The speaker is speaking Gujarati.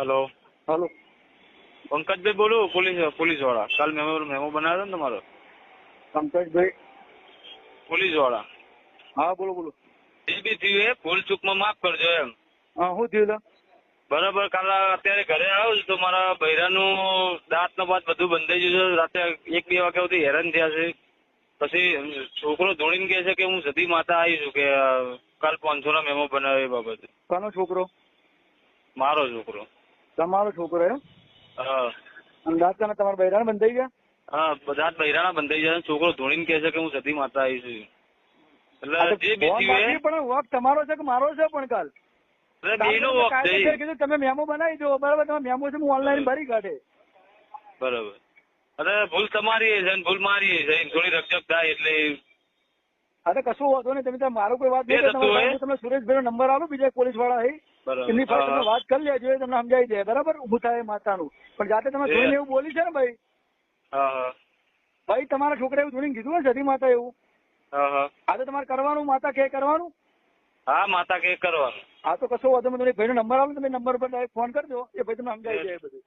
હલો હેલો પંકજભાઈ બોલું પોલીસ પોલીસવાળા કાલ મેમો મેમો બનાવ્યો ને તમારો? પંકજભાઈ. પોલીસવાળા હા બોલો બોલો. જે બી થયું એ ભૂલ ચૂકમાં માફ કરજો એમ. હા શું થયું બરાબર કાલ અત્યારે ઘરે આવ્યો છું તો મારા બૈરાનું દાંત નો પાત બધું બંધાઈ ગયું છે. રાતે એક બે વાગ્યા સુધી હેરાન થયા છે. પછી છોકરો ધોળીને કહે છે કે હું સતી માતા આવી છું કે કાલ પાંચસો ના મેમો બનાવ્યો એ બાબતે. કોનો છોકરો? મારો છોકરો. તમારો છોકરો એમ? હા. અંદાજ તમે તમારા બૈરાણ બંધાઈ ગયા? હા બધા બૈરાણા બંધાઈ જાય છોકરો ધોળીને કહે છે કે હું સતી માતા આવી છું. એટલે જે પણ તમારો છે કે મારો છે પણ કાલ? એટલે વખત કીધું તમે મેમો બનાવી દો. બરાબર તમે મેમો છે હું ઓનલાઈન ભરી કાઢે. બરાબર. અરે ભૂલ તમારી છે ભૂલ મારી છે. થોડી રક્ષક થાય એટલે અરે કશું વાંધો નહીં. તમે મારો કોઈ વાત નહીં તમે સુરેશભાઈ સુરેશભાઈ નંબર આપો બીજા પોલીસવાળા હે. બરાબર એમની પાસે તમે હા, હા. વાત કરી લેજો એ તમને સમજાવી દે બરાબર? ઉભું થાય માતાનું. પણ જાતે તમે જોઈને એવું બોલી છે ને ભાઈ? હા હા. ભાઈ તમારા છોકરા એવું જોઈને કીધું ને સતી માતા એવું? હા હા. આ તો તમારે કરવાનું? માતા કે કરવાનું? હા માતા કે કરવાનું. આ તો કશો વાંધો નહીં. ભાઈનો નંબર આવે તમે નંબર પર ડાયરેક્ટ ફોન કરજો એ ભાઈ તમને સમજાવી જાય બધું.